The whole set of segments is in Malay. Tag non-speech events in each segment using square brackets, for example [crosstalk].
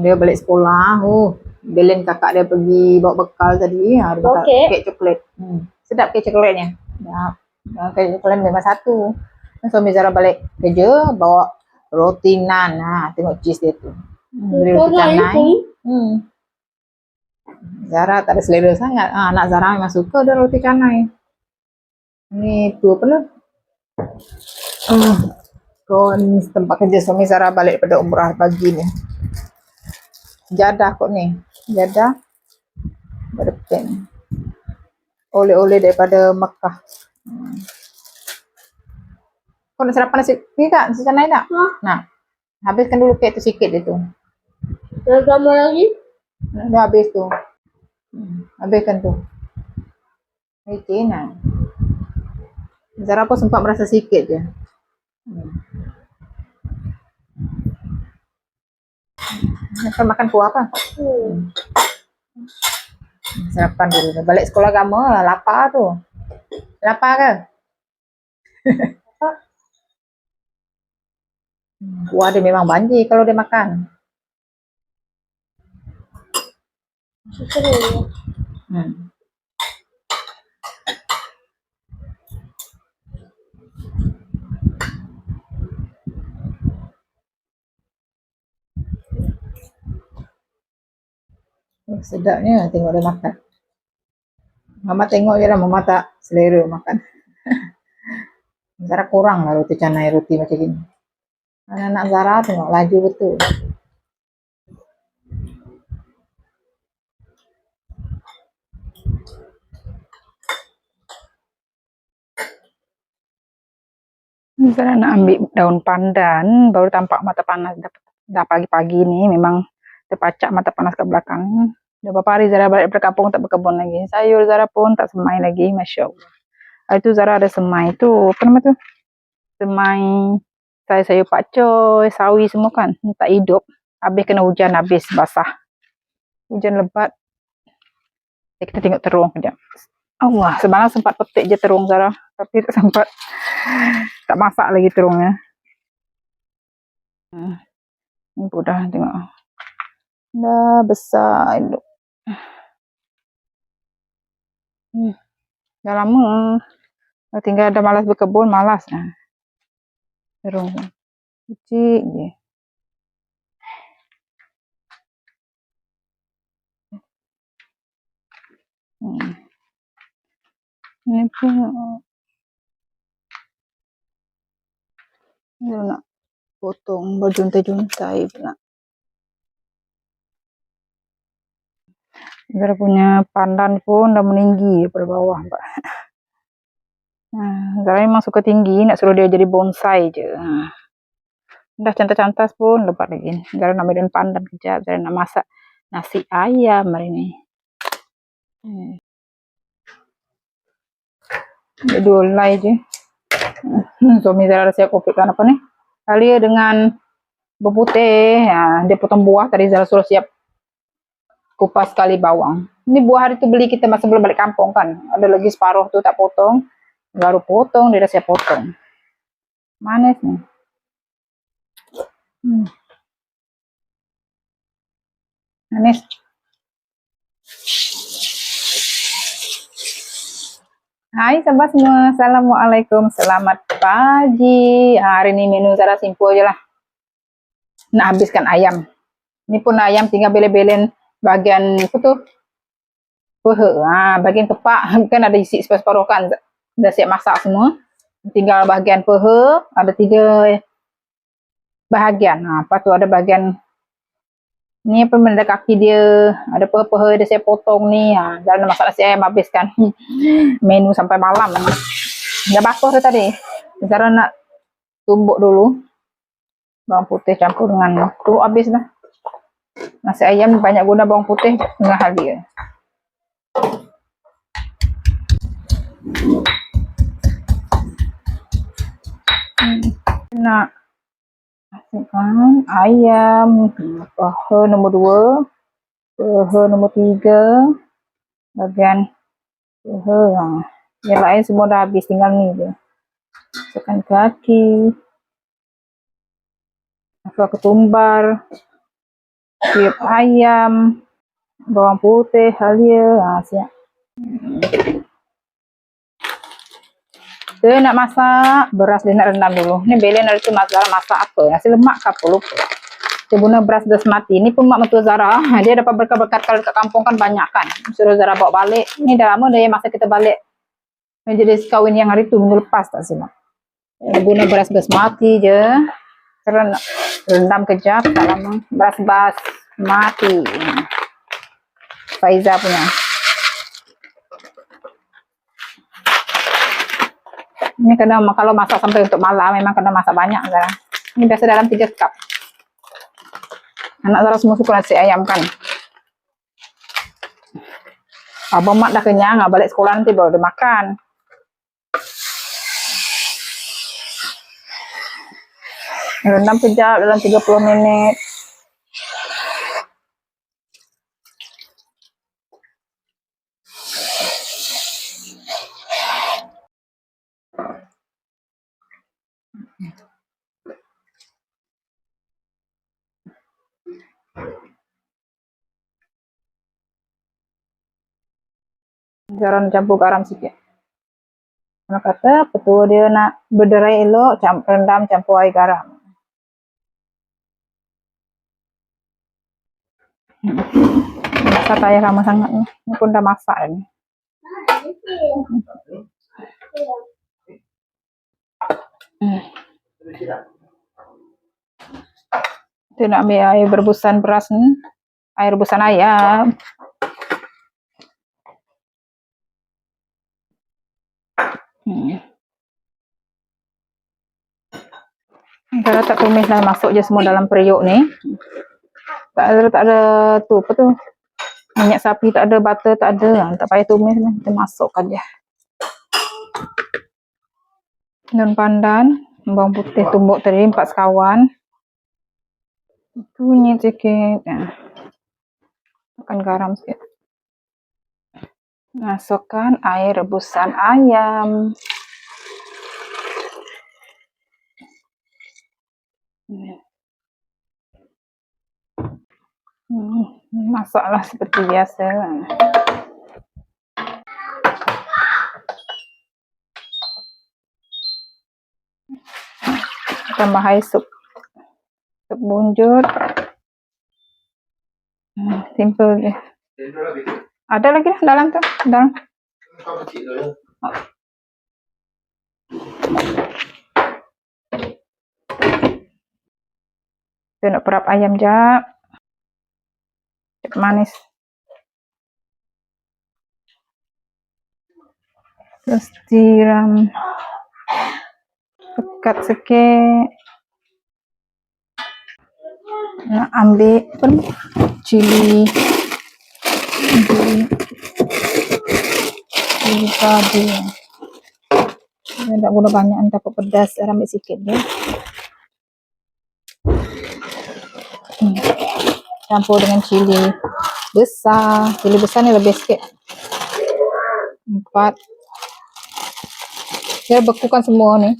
Dia balik sekolah. Oh, Belen kakak dia pergi bawa bekal tadi. Ha, dia Bawa bekal kek? coklat. Hmm. Sedap kek coklatnya. Ya. Ha, Kek coklat memang satu. Dan Suami Zara balik kerja bawa roti nan. Ha, tengok cheese dia tu. Hmm, roti canai. Hmm. Zara tak ada selera sangat. Ha, anak Zara memang suka dia roti canai. Ni tu apa lah? Hmm. Kau ni tempat kerja suami Zara balik daripada umrah pagi ni. Jadah kot ni. Jadah. Pada pen. Oleh-oleh daripada Mekah. Hmm. Kau nak sarapan nasi ni tak? Nasi canai tak? Ha? Nah. Habiskan dulu kek tu sikit dia tu. Ada gambar lagi? Dah habis tu. Hmm. Habiskan tu. Okey nah. Zara pun sempat merasa sikit je. Hmm. Makan makan kuah apa? Hmm. Sarapan dulu. Balik sekolah agama lapar tu. Lapar ke? Kuah dia memang banjir kalau dia makan. Hmm. Oh, sedapnya tengok dia makan. Mama tengok je lah, Mama tak selera makan. [laughs] Zara kurang lah roti canai roti macam gini. Anak-anak Zara tengok laju betul. Zara nak ambil daun pandan, baru tampak mata panas dah, dah pagi-pagi ni memang terpacak mata panas ke belakang. Dah beberapa hari Zara balik dari kampung tak berkebun lagi. Sayur Zara pun tak semai lagi, Masya Allah. Hari tu Zara ada semai tu, apa nama tu? Semai sayur-sayur pakcoy, sawi semua kan, tak hidup. Habis kena hujan, habis basah. Hujan lebat. Ya, kita tengok terung sekejap. Allah, semalam sempat petik je terung Zara. Tapi tak sempat. Tak masak lagi terungnya. Hmm. Ni pun dah tengok. Dah besar induk. Hmm. Dah lama. Dah tinggal dah malas berkebun, malas. Nah. Terung. Kecil je. Hmm. Ni pun Dia nak potong berjuntai-juntai pula. Zara punya pandan pun dah meninggi daripada bawah. Mbak. Ha, Zara memang suka tinggi, nak suruh dia jadi bonsai je. Ha. Dah cantas-cantas pun lebat lagi. Zara nak daun pandan kejap. Zara nak masak nasi ayam hari ni. Hmm. Dia dua helai je. Hmm, suami Zara dah siap kopikan apa ni? Halia dengan berputih. Ha, dia potong buah. Tadi Zara suruh siap kupas sekali bawang. Ini buah hari tu beli kita masa belum balik kampung kan. Ada lagi separuh tu tak potong. Baru potong, dia dah siap potong. Manis ni. Hmm. Manis. Hai sahabat semua, Assalamualaikum, selamat pagi. Ha, hari ni menu Zara simple je lah. Nak habiskan ayam. Ni pun ayam tinggal belen-belen bahagian apa tu? Peha. Ha, bahagian kepak [laughs] kan ada isi separuh-separuh kan. Dah siap masak semua. Tinggal bahagian peha, ada tiga bahagian. Ha, lepas tu ada bahagian ni apa benda kaki dia, ada peha-peha dia saya potong ni. Ha, dalam masak nasi ayam habiskan [laughs] menu sampai malam. Dah basuh dah tadi. Sekarang nak tumbuk dulu. Bawang putih campur dengan tu habis dah. Nasi ayam banyak guna bawang putih dengan halia. Hmm. Nak masukkan ayam paha nombor dua, paha nombor tiga, bahagian paha. Ha. Yang lain semua dah habis, tinggal ni je. Masukkan kaki, masukkan ketumbar, Tiup ayam, bawang putih, halia, ha, siap. Dia nak masak beras dia nak rendam dulu. Ni Belen hari tu Mak Zara masak apa? Nasi lemak ke apa lupa. Dia guna beras basmati. Ni pun mak mentua Zara. Ha, Dia dapat berkat-berkat kalau dekat kampung kan banyak kan. Suruh Zara bawa balik. Ni dah lama dah masa kita balik. Majlis kahwin yang hari tu minggu lepas tak silap. Dia guna beras basmati je. Ren- Rendam kejap tak lama. Beras basmati. Faiza punya. Ini kena kalau masak sampai untuk malam memang kena masak banyak Zara. Ini biasa dalam 3 cup. Anak Zara semua suka nasi ayam kan. Abang mak dah kenyang, balik sekolah nanti baru dia makan. Rendam kejap dalam 30 minit. Garam campur garam sikit. Anak kata petua dia nak berderai elok, rendam campur air garam. Masak payah lama sangat ni. Ni pun dah masak ni. Hmm. Kita nak ambil air berbusan beras ni. Air rebusan ayam. Hmm. Kalau tak tumis dah masuk je semua dalam periuk ni. Tak ada tak ada tu apa tu. Minyak sapi tak ada, butter tak ada. Ha, Tak payah tumis lah. Kita masukkan je. Daun pandan, bawang putih tumbuk tadi empat sekawan. Kunyit sikit. Ha. Makan garam sikit. Masukkan air rebusan ayam. Hmm. Hmm, masaklah seperti biasa. Tambah air sup. Sup bunjut. Hmm, simple je. Ada lagi dah dalam tu. Dalam. Kita nak perap ayam jap. Manis. Terus tiram. Pekat sikit. Nak ambil ni? Cili. Cili. Cili padi. Saya tak guna banyak, takut pedas. Saya ambil sikit je. Campur dengan cili besar. Cili besar ni lebih sikit. Empat. Saya bekukan semua ni.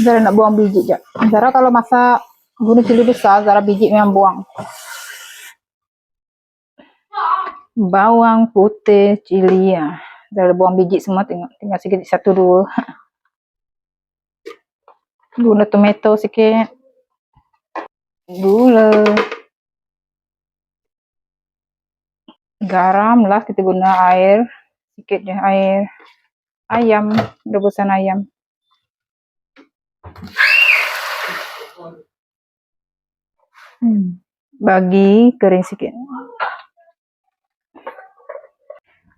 Zara nak buang biji je. Zara kalau masak guna cili besar, Zara biji memang buang. Bawang putih, cili ya. Zara buang biji semua tengok. Tinggal sikit satu dua. Guna tomato sikit. Gula. Garam lah kita guna air. Sikit je air. Ayam, rebusan ayam. Hmm. Bagi kering sikit.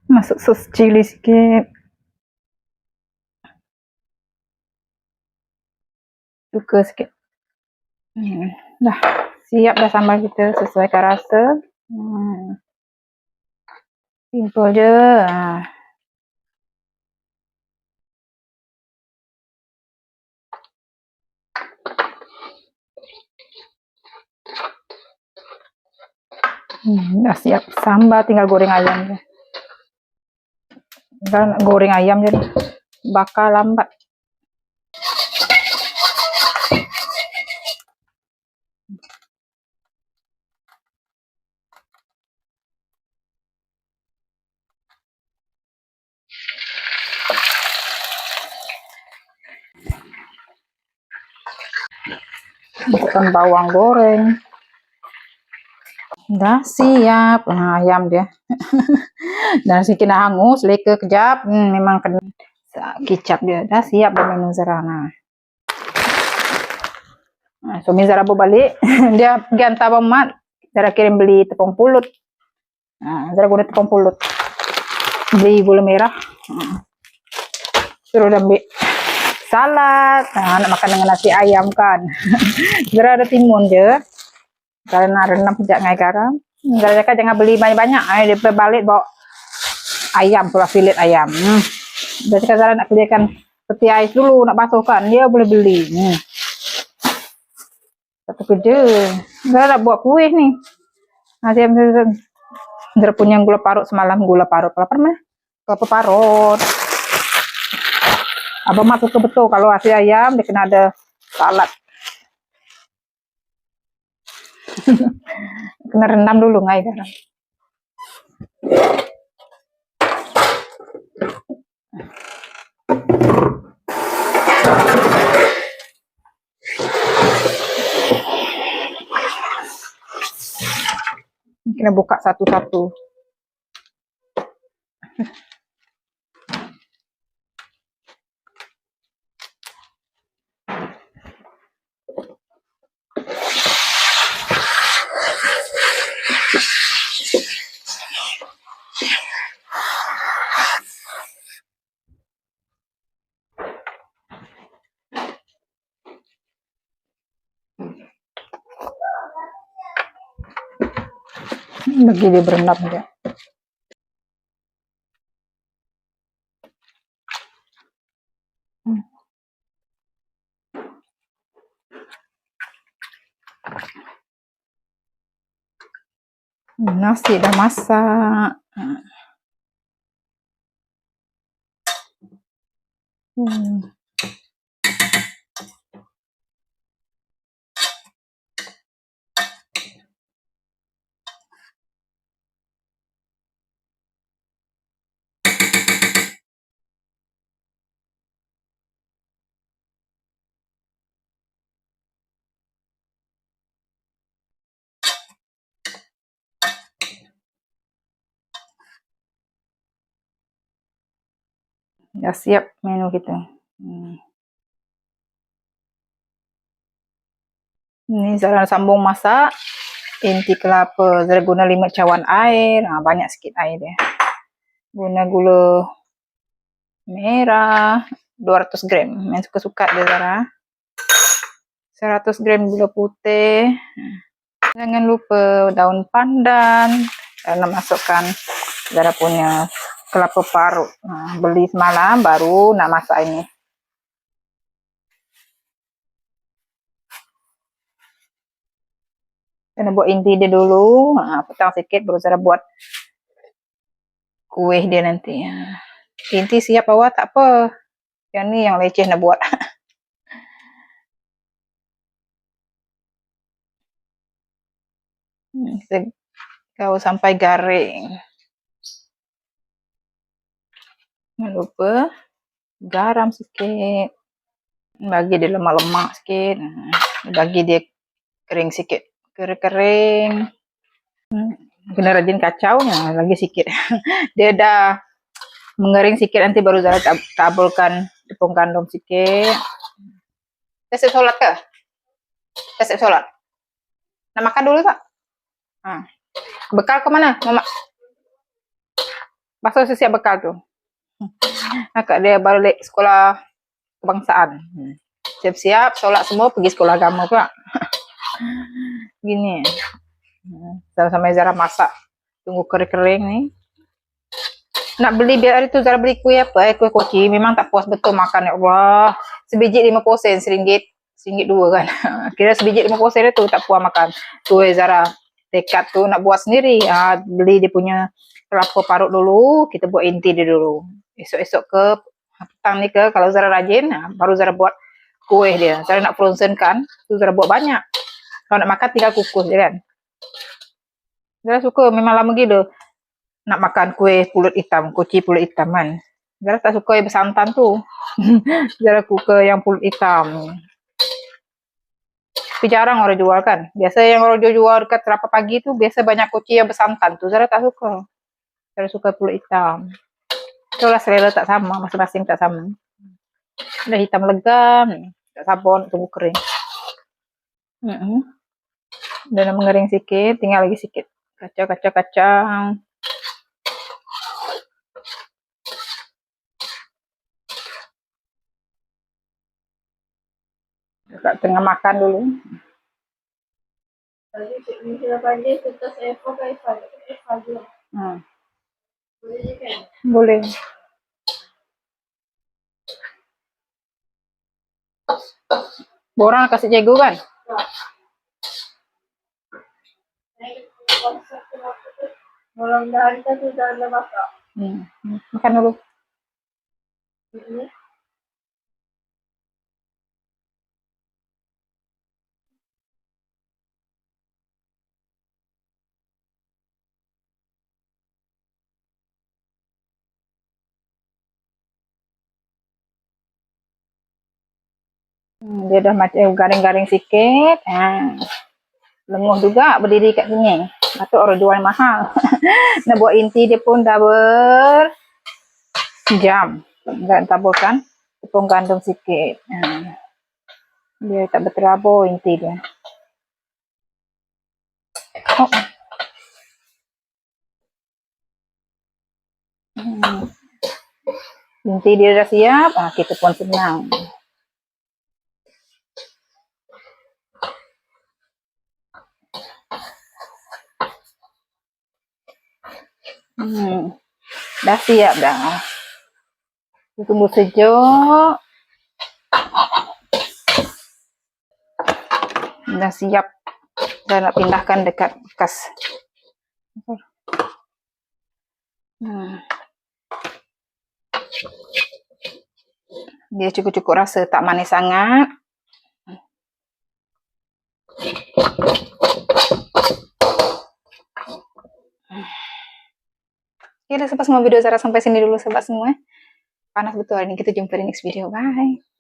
Masuk sos cili sikit. Suka sikit. Hmm. Dah. Siap dah sambal kita sesuaikan rasa. Hmm. Simple je. Ha. Hmm, dah siap sambal tinggal goreng ayam je. Nak goreng ayam dah. bakal lambat. Bukan bawang goreng. Dah siap. Nah, ayam dia. [laughs] Dan sikit dah hangus, leka kejap. Hmm, memang kena kicap dia. Dah siap dah menu Zara. Nah. Nah, suami Zara bawa balik. [laughs] dia pergi hantar Abang Mat. Zara kirim beli tepung pulut. Nah, Zara guna tepung pulut. Beli gula merah. Hmm. Suruh dia ambil salad. Nah, nak makan dengan nasi ayam kan. [laughs] Zara ada timun je. Kalau nak rendam kejap dengan air garam. Cakap jangan beli banyak-banyak. Eh, dia balik bawa ayam pula filet ayam. Hmm. Dia cakap nak sediakan peti ais dulu nak basuh kan. Dia boleh beli. Hmm. Satu kerja. Zara nak buat kuih ni. Nanti Zara punya gula parut semalam. Gula parut. Kelapa mana? Kelapa parut. Abang Mat suka betul kalau nasi ayam dia kena ada salad. [laughs] kena rendam dulu ngai garam. Kena buka satu-satu. [laughs] Bagi dia berendam dia. Nasi dah masak. Hmm. Siap menu kita. Hmm. Ni Zara sambung masak. Inti kelapa. Zara guna lima cawan air. Ha, banyak sikit air dia. Guna gula merah. 200 gram. Yang suka-suka dia Zara. 100 gram gula putih. Jangan lupa daun pandan. Zara masukkan Zara punya kelapa parut. Ha, beli semalam baru nak masak ini. Kena buat inti dia dulu. Ha, petang sikit baru Zara buat kuih dia nanti. Ha. Inti siap awak tak apa. Yang ni yang leceh nak buat. [laughs] Hmm, Kita kau sampai garing. Jangan lupa garam sikit. Bagi dia lemak-lemak sikit. Hmm, Bagi dia kering sikit. Kering-kering. Hmm, Kena rajin kacaunya lagi sikit. [laughs] dia dah mengering sikit nanti baru Zara tab- taburkan tepung gandum sikit. Dah siap solat ke? Dah siap solat? Nak makan dulu tak? Ha. Bekal ke mana? Mama. Pasal siap bekal tu. [laughs] Akak dia balik sekolah kebangsaan. Hmm. Siap-siap, solat semua, pergi sekolah agama pula. [laughs] Gini. Hmm. Sama-sama Zara masak. Tunggu kering-kering ni. Nak beli biar hari tu Zara beli kuih apa eh, kuih koci. Memang tak puas betul makan, ya Allah. Sebiji 50 sen, seringgit. Seringgit dua kan. [laughs] Kira sebiji 50 sen tu tak puas makan. Tu eh, Zara tekad tu nak buat sendiri. Ah, beli dia punya kelapa parut dulu, kita buat inti dia dulu. Esok-esok ke petang ni ke kalau Zara rajin nah, baru Zara buat kue dia. Zara nak frozen kan tu Zara buat banyak. Kalau nak makan tinggal kukus je kan. Zara suka memang lama gitu nak makan kue pulut hitam kuci pulut hitam kan. Zara tak suka yang bersantan tu. [laughs] Zara suka yang pulut hitam. Tapi jarang orang jual kan. Biasa yang orang jual, jual dekat terapa pagi tu biasa banyak kuci yang bersantan tu. Zara tak suka. Zara suka pulut hitam Itulah selera tak sama, masing-masing tak sama. Dah hitam legam, tak nak tunggu kering. Mm -mm. Dah nak mengering sikit, tinggal lagi sikit. Kacau, kacau, kacau. Dekat tengah makan dulu. Hmm. Boleh je kan? Boleh. Borang nak kasih jago kan? Mudah-mudahan kita sudah ada masak. Hmm. Makan dulu. Ini. Hmm, dia dah macam garing-garing sikit. Ha. Lenguh juga berdiri kat sini. Patut orang jual mahal. [laughs] Nak buat inti dia pun dah ber jam. Enggak taburkan tepung gandum sikit. Ha. Dia tak berterabur inti dia. Oh. Hmm. Inti dia dah siap, ah, kita pun senang. Hmm. Dah siap dah. Tunggu sejuk. Dah siap. Dah nak pindahkan dekat bekas. Hmm. Dia cukup-cukup rasa tak manis sangat. Oke, dah sampai semua video Zara sampai sini dulu sobat semua. Panas betul hari ini. Kita jumpa di next video. Bye.